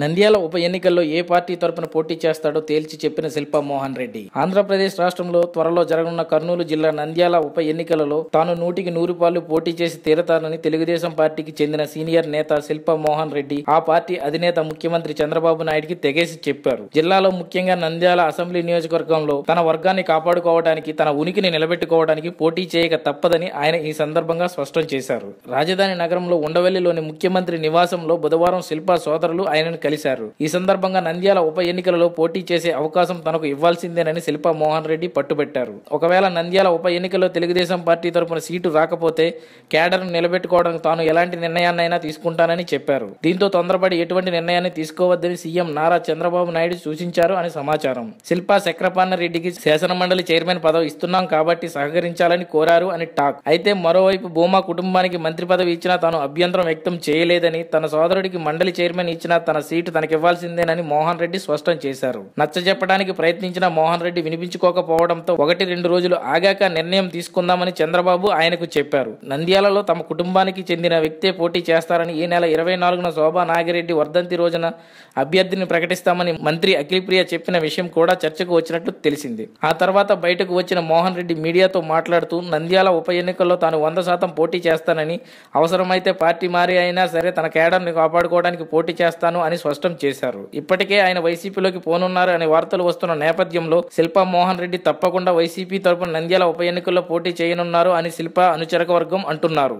నంద్యాల ఉప ఎన్నికల్లో ఏ పార్టీ తరపున పోటీ చేస్తాడో తేల్చి చెప్పిన శిల్పా మోహన్ రెడ్డి. ఆంధ్రప్రదేశ్ రాష్ట్రంలో త్వరలో జరగనున్న కర్నూలు జిల్లా నంద్యాల ఉప ఎన్నికలలో తాను నూటికి నూరు పాలు పోటీ చేసి తీరతానని తెలుగుదేశం పార్టీకి చెందిన సీనియర్ నేత శిల్పా మోహన్ రెడ్డి ఆ పార్టీ అధినేత ముఖ్యమంత్రి చంద్రబాబు నాయుడికి తెగేసి చెప్పారు. జిల్లాలో ముఖ్యంగా నంద్యాల అసెంబ్లీ నియోజకవర్గంలో తన వర్గాన్ని కాపాడుకోవడానికి తన ఉనికిని నిలబెట్టుకోవడానికి పోటీ చేయక తప్పదని ఆయన ఈ సందర్భంగా స్పష్టం చేశారు. రాజధాని నగరంలో ఉండవల్లిలోని ముఖ్యమంత్రి నివాసంలో బుధవారం శిల్పా సోదరులు ఆయనను కలిశారు. ఈ సందర్భంగా నంద్యాల ఉప ఎన్నికలలో పోటీ చేసే అవకాశం తనకు ఇవ్వాల్సిందేనని శిల్పా మోహన్ రెడ్డి పట్టుబట్టారు. ఒకవేళ నంద్యాల ఉప ఎన్నికల్లో తెలుగుదేశం పార్టీ తరపున సీటు రాకపోతే కేడర్ను నిలబెట్టుకోవడం తాను ఎలాంటి నిర్ణయాన్నైనా తీసుకుంటానని చెప్పారు. దీంతో తొందరపడి ఎటువంటి నిర్ణయాన్ని తీసుకోవద్దని సీఎం నారా చంద్రబాబు నాయుడు సూచించారు అని సమాచారం. శిల్పా చక్రపాణ రెడ్డికి శాసనమండలి చైర్మన్ పదవి ఇస్తున్నాం కాబట్టి సహకరించాలని కోరారు అని టాక్. అయితే మరోవైపు భూమా కుటుంబానికి మంత్రి పదవి ఇచ్చినా తాను అభ్యంతరం వ్యక్తం చేయలేదని తన సోదరుడికి మండలి చైర్మన్ ఇచ్చినా తన సీటు తనకివ్వాల్సిందేనని మోహన్ రెడ్డి స్పష్టం చేశారు. నచ్చజెప్పడానికి ప్రయత్నించిన మోహన్ రెడ్డి వినిపించుకోకపోవడంతో ఒకటి రెండు రోజులు ఆగాక నిర్ణయం తీసుకుందామని చంద్రబాబు ఆయనకు చెప్పారు. నంద్యాలలో తమ కుటుంబానికి చెందిన వ్యక్తే పోటీ చేస్తారని ఈ నెల ఇరవై నాలుగున శోభా నాగిరెడ్డి వర్ధంతి రోజున అభ్యర్థిని ప్రకటిస్తామని మంత్రి అఖిలప్రియ చెప్పిన విషయం కూడా చర్చకు వచ్చినట్లు తెలిసింది. ఆ తర్వాత బయటకు వచ్చిన మోహన్ రెడ్డి మీడియాతో మాట్లాడుతూ నంద్యాల ఉప ఎన్నికల్లో తాను వంద శాతం పోటీ చేస్తానని అవసరమైతే పార్టీ మారి అయినా సరే తన కేడర్ని కాపాడుకోవడానికి పోటీ చేస్తాను అని స్పష్టం చేశారు. ఇప్పటికే ఆయన వైసీపీలోకి పోనున్నారు అనే వార్తలు వస్తున్న నేపథ్యంలో శిల్పా మోహన్ రెడ్డి తప్పకుండా వైసీపీ తరపున నంద్యాల ఉప ఎన్నికల్లో పోటీ చేయనున్నారు అని శిల్పా అనుచరక వర్గం అంటున్నారు.